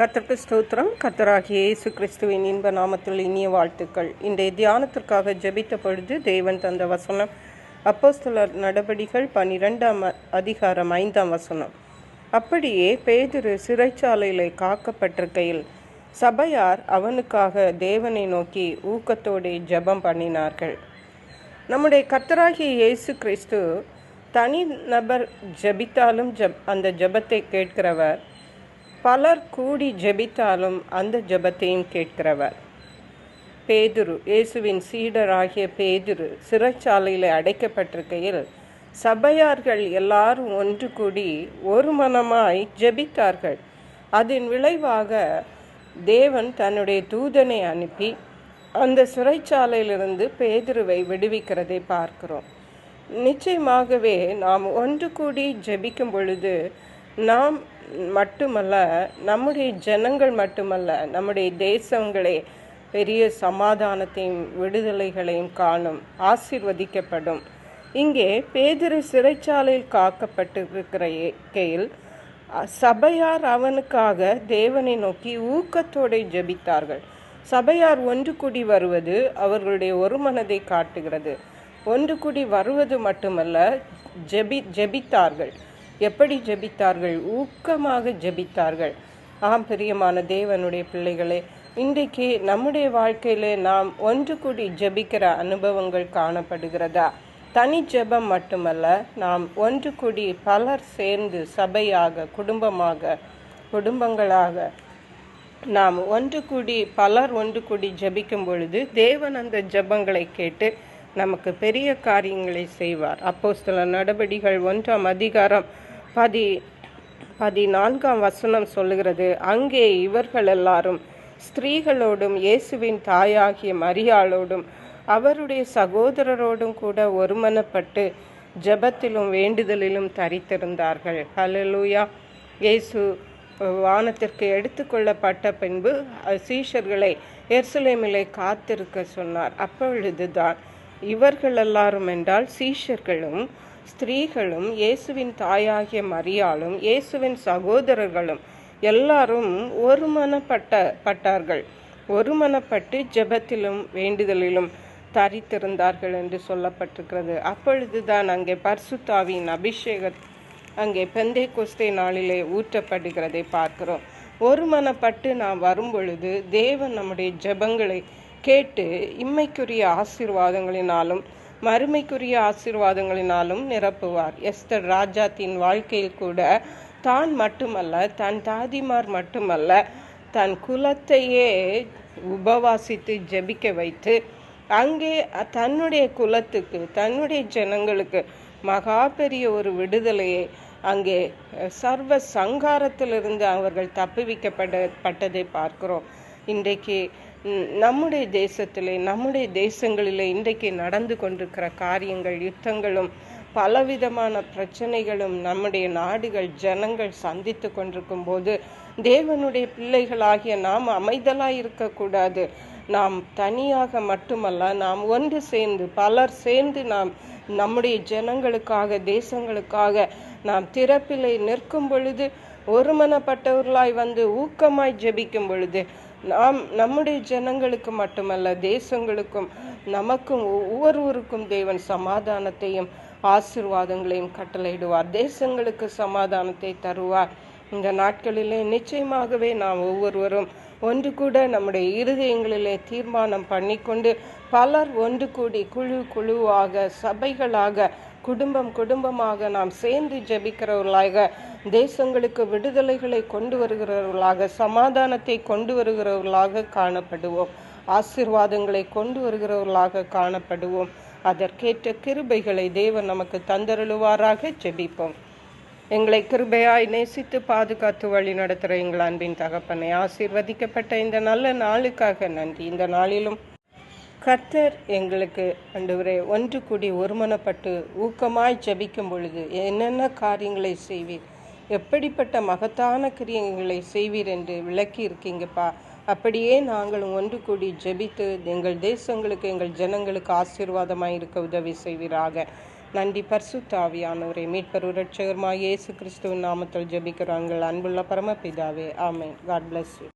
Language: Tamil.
கர்த்தருக்கு ஸ்தோத்திரம். கர்த்தராகிய இயேசு கிறிஸ்துவின் இன்ப நாமத்தில் இனிய வாழ்த்துக்கள். இன்றைய தியானத்திற்காக ஜெபித்த பொழுது தேவன் தந்த வசனம் அப்போஸ்தலர் நடபடிகள் பனிரெண்டாம் அதிகாரம் ஐந்தாம் வசனம். அப்படியே பேதுரு சிறைச்சாலையிலே காக்கப்பட்டிருக்கையில் சபையார் அவனுக்காக தேவனை நோக்கி ஊக்கத்தோடு ஜெபம் பண்ணினார்கள். நம்முடைய கர்த்தராகிய இயேசு கிறிஸ்து தனி நபர் ஜெபித்தாலும் ஜப் அந்த ஜெபத்தை கேட்கிறவர் பலர் கூடி ஜெபித்தாலும் அந்த ஜெபத்தையும் கேட்கிறவர். பேதுரு இயேசுவின் சீடராகிய பேதுரு சிறைச்சாலையில் அடைக்கப்பட்டிருக்கையில் சபையார்கள் எல்லாரும் ஒன்று கூடி ஒரு மனமாய் ஜெபித்தார்கள். அதன் விளைவாக தேவன் தன்னுடைய தூதனை அனுப்பி அந்த சிறைச்சாலையிலிருந்து பேதுருவை விடுவிக்கிறதை பார்க்கிறோம். நிச்சயமாகவே நாம் ஒன்று கூடி ஜெபிக்கும் பொழுது நாம் மட்டுமல்ல நம்முடைய ஜனங்கள் மட்டுமல்ல நம்முடைய தேசங்களே பெரிய சமாதானத்தையும் விடுதலைகளையும் காணும் ஆசிர்வதிக்கப்படும். இங்கே பேதிரு சிறைச்சாலையில் காக்கப்பட்டிருக்கிற கையில் சபையார் அவனுக்காக தேவனை நோக்கி ஊக்கத்தோடு ஜெபித்தார்கள். சபையார் ஒன்று கூடி வருவது அவர்களுடைய ஒரு மனதை காட்டுகிறது. ஒன்று கூடி வருவது மட்டுமல்ல ஜெபி ஜெபித்தார்கள். எப்படி ஜெபித்தார்கள்? ஊக்கமாக ஜெபித்தார்கள். ஆம் பிரியமான தேவனுடைய பிள்ளைகளே இன்றைக்கு நம்முடைய வாழ்க்கையில நாம் ஒன்று கூடி ஜெபிக்கிற அனுபவங்கள் காணப்படுகிறதா? தனி ஜெபம் மட்டுமல்ல நாம் ஒன்று கூடி பலர் சேர்ந்து சபையாக குடும்பமாக குடும்பங்களாக நாம் ஒன்று கூடி பலர் ஒன்று கூடி ஜபிக்கும் பொழுது தேவன் அந்த ஜெபங்களை கேட்டு நமக்கு பெரிய காரியங்களை செய்வார். அப்போ சில நடவடிகள் ஒன்றாம் அதிகாரம் பதி பதினான்காம் வசனம் சொல்லுகிறது அங்கே இவர்கள் எல்லாரும் ஸ்திரீகளோடும் இயேசுவின் தாயாகிய மரியாளோடும் அவருடைய சகோதரரோடும் கூட ஒருமனப்பட்டு ஜெபத்திலும் வேண்டுதலிலும் தரித்திருந்தார்கள். ஹலலூயா இயேசு வானத்திற்கு எடுத்துக்கொள்ளப்பட்ட பின்பு சீஷர்களை எர்சலேமிலே காத்திருக்க சொன்னார். அப்பொழுதுதான் இவர்கள் எல்லாரும் என்றால் சீஷர்களும் ஸ்திரீகளும் இயேசுவின் தாயாகிய மரியாளும் இயேசுவின் சகோதரர்களும் எல்லாரும் ஒருமனப்பட்ட பட்டார்கள். ஒருமனப்பட்டு ஜெபத்திலும் வேண்டுதலிலும் தரித்திருந்தார்கள் என்று சொல்லப்பட்டிருக்கிறது. அப்பொழுதுதான் அங்கே பர்சுத்தாவின் அபிஷேக அங்கே பெந்தை குஸ்தே நாளிலே ஊற்றப்படுகிறதை பார்க்கிறோம். ஒருமனப்பட்டு நாம் வரும் பொழுது தேவன் நம்முடைய ஜெபங்களை கேட்டு இம்மைக்குரிய ஆசீர்வாதங்களினாலும் மறுமைக்குரிய ஆசீர்வாதங்களினாலும் நிரப்புவார். எஸ்தர் ராஜாத்தின் வாழ்க்கையில் கூட தான் மட்டுமல்ல தன் தாதிமார் மட்டுமல்ல தன் குலத்தையே உபவாசித்து ஜெபிக்க வைத்து அங்கே தன்னுடைய குலத்துக்கு தன்னுடைய ஜனங்களுக்கு மகா பெரிய ஒரு விடுதலையை அங்கே சர்வ சங்காரத்திலிருந்து அவர்கள் தப்புவிக்கப்படப்பட்டதை பார்க்கிறோம். இன்றைக்கு நம்முடைய தேசத்திலே நம்முடைய தேசங்களிலே இன்றைக்கு நடந்து கொண்டிருக்கிற காரியங்கள் யுத்தங்களும் பலவிதமான பிரச்சனைகளும் நம்முடைய நாடுகள் ஜனங்கள் சந்தித்து கொண்டிருக்கும் போது தேவனுடைய பிள்ளைகளாகிய நாம் அமைதலாக இருக்கக்கூடாது. நாம் தனியாக மட்டுமல்ல நாம் ஒன்று சேர்ந்து பலர் சேர்ந்து நாம் நம்முடைய ஜனங்களுக்காக தேசங்களுக்காக நாம் திறப்பிலை நிற்கும் பொழுது ஒருமனப்பட்டவர்களாய் வந்து ஊக்கமாய் ஜெபிக்கும் பொழுது நாம் நம்முடைய ஜனங்களுக்கு மட்டுமல்ல தேசங்களுக்கும் நமக்கும் ஒவ்வொருவருக்கும் தேவன் சமாதானத்தையும் ஆசிர்வாதங்களையும் கட்டளையிடுவார். தேசங்களுக்கு சமாதானத்தை தருவார். இந்த நாட்களிலே நிச்சயமாகவே நாம் ஒவ்வொருவரும் ஒன்று கூட நம்முடைய இருதயங்களிலே தீர்மானம் பண்ணிக்கொண்டு பலர் ஒன்று கூடி குழு குழுவாக சபைகளாக குடும்பம் குடும்பமாக நாம் சேர்ந்து ஜெபிக்கிறவர்களாக தேசங்களுக்கு விடுதலைகளை கொண்டு வருகிறவர்களாக சமாதானத்தை கொண்டு வருகிறவர்களாக காணப்படுவோம். ஆசிர்வாதங்களை கொண்டு வருகிறவர்களாக காணப்படுவோம். அதற்கேற்ற கிருபைகளை தேவன் நமக்கு தந்தருளுவாராக. ஜெபிப்போம். எங்களை கிருபையாய் நேசித்து பாதுகாத்து வழி நடத்துகிற எங்கள் அன்பின் தகப்பனை ஆசீர்வதிக்கப்பட்ட இந்த நல்ல நாளுக்காக நன்றி. இந்த நாளிலும் கர்த்தர் எங்களுக்கு அன்றுவரே ஒன்று கூடி ஒருமனப்பட்டு ஊக்கமாய் ஜபிக்கும் பொழுது என்னென்ன காரியங்களை செய்வீர்? எப்படிப்பட்ட மகத்தான கிரியங்களை செய்வீர் என்று விளக்கி இருக்கீங்கப்பா. அப்படியே நாங்களும் ஒன்று கூடி ஜெபித்து எங்கள் தேசங்களுக்கு எங்கள் ஜனங்களுக்கு ஆசீர்வாதமாக இருக்க உதவி செய்வீராக. நன்றி பர்சுத்தாவியானவரே மீட்பர் உரட்சகருமாய் இயேசு கிறிஸ்துவின் நாமத்தில் ஜபிக்கிறாங்கள் அன்புள்ள பரமபிதாவே ஆமேன். God bless you